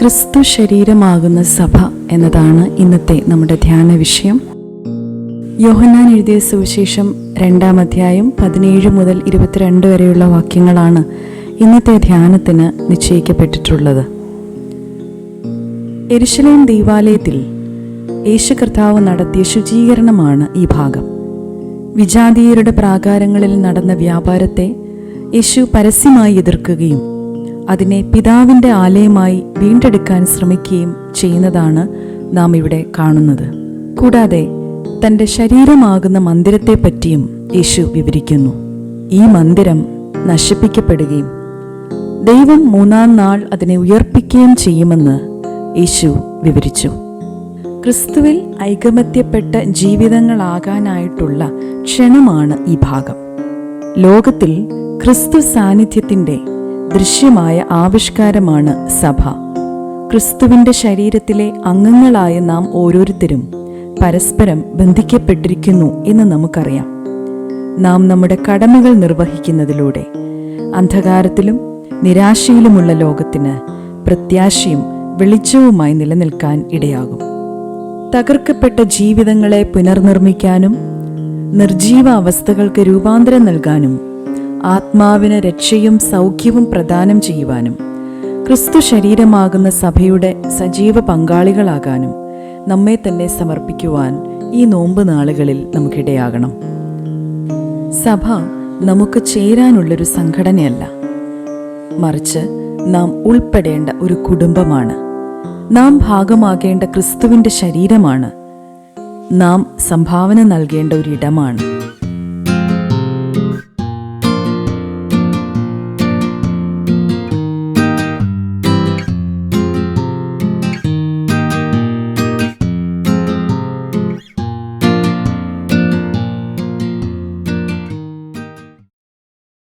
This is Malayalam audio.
ക്രിസ്തു ശരീരമാകുന്ന സഭ എന്നതാണ് ഇന്നത്തെ നമ്മുടെ ധ്യാന വിഷയം. യോഹന്നാൻ എഴുതിയ സുവിശേഷം രണ്ടാം അധ്യായം പതിനേഴ് മുതൽ ഇരുപത്തിരണ്ട് വരെയുള്ള വാക്യങ്ങളാണ് ഇന്നത്തെ ധ്യാനത്തിന് നിശ്ചയിക്കപ്പെട്ടിട്ടുള്ളത്. എരുശലേം ദൈവാലയത്തിൽ യേശു കർത്താവ് നടത്തിയ ശുചീകരണമാണ് ഈ ഭാഗം. വിജാതീയരുടെ പ്രാകാരങ്ങളിൽ നടന്ന വ്യാപാരത്തെ യേശു പരസ്യമായി എതിർക്കുകയും അതിനെ പിതാവിന്റെ ആലയമായി വീണ്ടെടുക്കാൻ ശ്രമിക്കുകയും ചെയ്യുന്നതാണ് നാം ഇവിടെ കാണുന്നത്. കൂടാതെ തന്റെ ശരീരമാകുന്ന മന്ദിരത്തെപ്പറ്റിയും യേശു വിവരിക്കുന്നു. ഈ മന്ദിരം നശിപ്പിക്കപ്പെടുകയും ദൈവം മൂന്നാം നാൾ അതിനെ ഉയർപ്പിക്കുകയും ചെയ്യുമെന്ന് യേശു വിവരിച്ചു. ക്രിസ്തുവിൽ ഐകമത്യപ്പെട്ട ജീവിതങ്ങളാകാനായിട്ടുള്ള ക്ഷണമാണ് ഈ ഭാഗം. ലോകത്തിൽ ക്രിസ്തു സാന്നിധ്യത്തിന്റെ ദൃശ്യമായ ആവിഷ്കാരമാണ് സഭ. ക്രിസ്തുവിന്റെ ശരീരത്തിലെ അംഗങ്ങളായ നാം ഓരോരുത്തരും പരസ്പരം ബന്ധിക്കപ്പെട്ടിരിക്കുന്നു എന്ന് നമുക്കറിയാം. നാം നമ്മുടെ കടമകൾ നിർവഹിക്കുന്നതിലൂടെ അന്ധകാരത്തിലും നിരാശയിലുമുള്ള ലോകത്തിന് പ്രത്യാശയും വെളിച്ചവുമായി നിലനിൽക്കാൻ ഇടയാകും. തകർക്കപ്പെട്ട ജീവിതങ്ങളെ പുനർനിർമ്മിക്കാനും നിർജീവ അവസ്ഥകൾക്ക് രൂപാന്തരം നൽകാനും ആത്മാവിന് രക്ഷയും സൗഖ്യവും പ്രദാനം ചെയ്യുവാനും ക്രിസ്തു ശരീരമാകുന്ന സഭയുടെ സജീവ പങ്കാളികളാകാനും നമ്മെ തന്നെ സമർപ്പിക്കുവാൻ ഈ നോമ്പ് നാളുകളിൽ നമുക്കിടയാകണം. സഭ നമുക്ക് ചേരാനുള്ളൊരു സംഘടനയല്ല. മറിച്ച് നാം ഉൾപ്പെടേണ്ട ഒരു കുടുംബമാണ്. നാം ഭാഗമാകേണ്ട ക്രിസ്തുവിന്റെ ശരീരമാണ്. നാം സംഭാവന നൽകേണ്ട ഒരിടമാണ്.